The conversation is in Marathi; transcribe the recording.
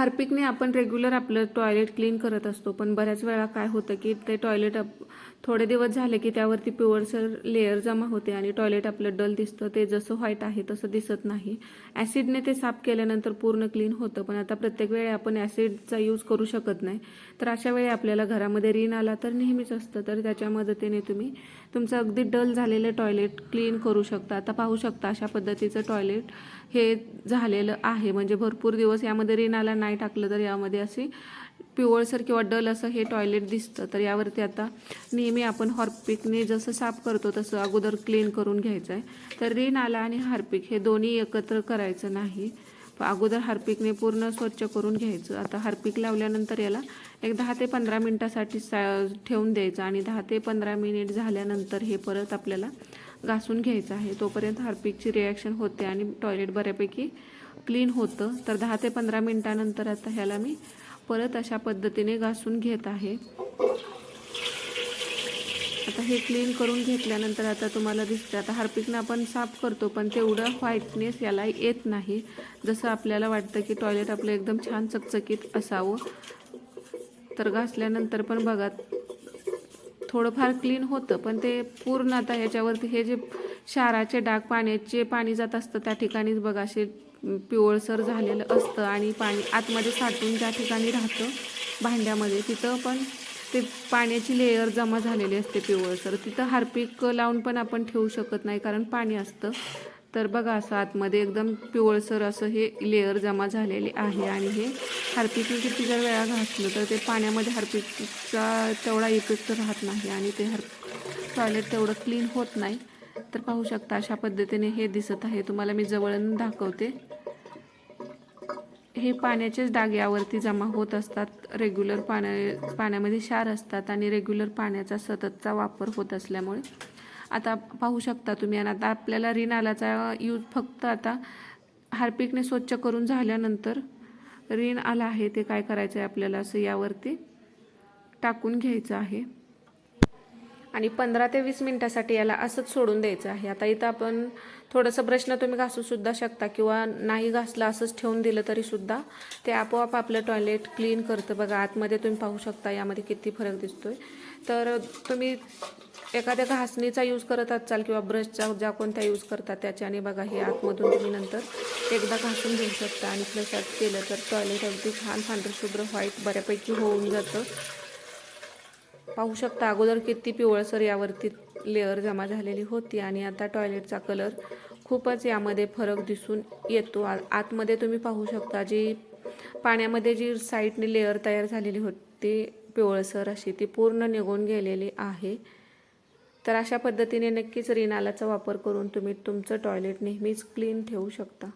हार्पिकने आपण रेग्युलर आपलं टॉयलेट क्लीन करत असतो. पण बऱ्याच वेळा काय होतं की ते टॉयलेट आप थोडे दिवस झाले की त्यावरती पिवळसर लेअर जमा होते आणि टॉयलेट आपलं डल दिसतं. ते जसं व्हाईट आहे तसं दिसत नाही. ॲसिडने ते साफ केल्यानंतर पूर्ण क्लीन होतं. पण आता प्रत्येक वेळी आपण ॲसिडचा यूज करू शकत नाही. तर अशा वेळी आपल्याला घरामध्ये रिन आला तर नेहमीच असतं. तर त्याच्या मदतीने तुम्ही तुमचं अगदी डल झालेलं टॉयलेट क्लीन करू शकता. आता पाहू शकता अशा पद्धतीचं टॉयलेट हे झालेलं आहे. म्हणजे भरपूर दिवस यामध्ये रिनाला नाही. टाकलं तर यामध्ये असे पिवळसर किंवा डल असं हे टॉयलेट दिसतं. तर यावरती आता नेहमी आपण हॉर्पिकने जसं साफ करतो तसं अगोदर क्लीन करून घ्यायचं आहे. तर रिन आला आणि हार्पिक हे दोन्ही एकत्र करायचं नाही. अगोदर हार्पिकने पूर्ण स्वच्छ करून घ्यायचं. आता हार्पिक लावल्यानंतर याला एक दहा ते पंधरा मिनटासाठी सा ठेवून द्यायचं आणि दहा ते पंधरा मिनिट झाल्यानंतर हे परत आपल्याला घासून घ्यायचं आहे. तोपर्यंत हार्पिकची रिॲक्शन होते आणि टॉयलेट बऱ्यापैकी क्लीन होतं. तर दहा ते पंधरा मिनटानंतर आता ह्याला मी परत अशा पद्धतीने घासून घेत आहे. आता हे क्लीन करून घेतल्यानंतर आता तुम्हाला दिसतं आता हार्पिकनं आपण साफ करतो पण तेवढं व्हाईटनेस याला येत नाही. जसं आपल्याला वाटतं की टॉयलेट आपलं एकदम छान चकचकीत असावं. तर घासल्यानंतर पण बघा थोडंफार क्लीन होतं पण ते पूर्ण आता ह्याच्यावरती हे जे क्षाराचे डाग पाण्याचे पाणी जात असतं त्या ठिकाणीच बघा असे पिवळसर झालेलं असतं आणि पाणी आतमध्ये साठून ज्या ठिकाणी राहतं भांड्यामध्ये तिथं पण ते पाण्याची लेयर जमा झालेली असते पिवळसर तिथं हार्पिक लावून पण आपण ठेवू शकत नाही कारण पाणी असतं. तर बघा असं आतमध्ये एकदम पिवळसर असं हे लेअर जमा झालेले आहे आणि हे हार्पिकने किती जर वेळा घासलं तर ते पाण्यामध्ये हार्पिकचा तेवढा इफेक्ट राहत नाही आणि ते हर टॉयलेट तेवढं क्लीन होत नाही. तर पाहू शकता अशा पद्धतीने हे दिसत आहे. तुम्हाला मी जवळून दाखवते. हे पाण्याचेच डाग यावरती जमा होत असतात. रेग्युलर पाण्या पाण्यामध्ये क्षार असतात आणि रेग्युलर पाण्याचा सततचा वापर होत असल्यामुळे. आता पाहू शकता तुम्ही आणि आता आपल्याला रिनालाचा यूज फक्त आता हार्पिकने स्वच्छ करून झाल्यानंतर रिन आला आहे ते काय करायचं आहे आपल्याला असं यावरती टाकून घ्यायचं आहे. आणि पंधरा ते वीस मिनिटासाठी याला असंच सोडून द्यायचं आहे. आता इथं आपण थोडंसं ब्रशनं तुम्ही घासूसुद्धा शकता किंवा नाही घासलं असंच ठेवून दिलं तरीसुद्धा ते आपोआप आपलं टॉयलेट क्लीन करतं. बघा आतमध्ये तुम्ही पाहू शकता यामध्ये किती फरक दिसतोय. तर तुम्ही एखाद्या घासणीचा यूज करत असाल किंवा ब्रशचा ज्या कोणत्या यूज करतात त्याच्याने बघा हे आतमधून तुम्ही नंतर एकदा घासून घेऊ शकता. आणि प्लस केलं तर टॉयलेट अगदी छान पांढरशुभ्र व्हाईट बऱ्यापैकी होऊन जातं. पाहू शकता अगोदर किती पिवळसर यावरती लेअर जमा झालेली होती आणि आता टॉयलेटचा कलर खूपच यामध्ये फरक दिसून येतो. आतमध्ये तुम्ही पाहू शकता जी पाण्यामध्ये जी साईडने लेअर तयार झालेली होती पिवळसर अशी ती पूर्ण निघून गेलेली आहे. तर अशा पद्धतीने नक्कीच रिनालाचा वापर करून तुम्ही तुमचं टॉयलेट नेहमीच क्लीन ठेवू शकता.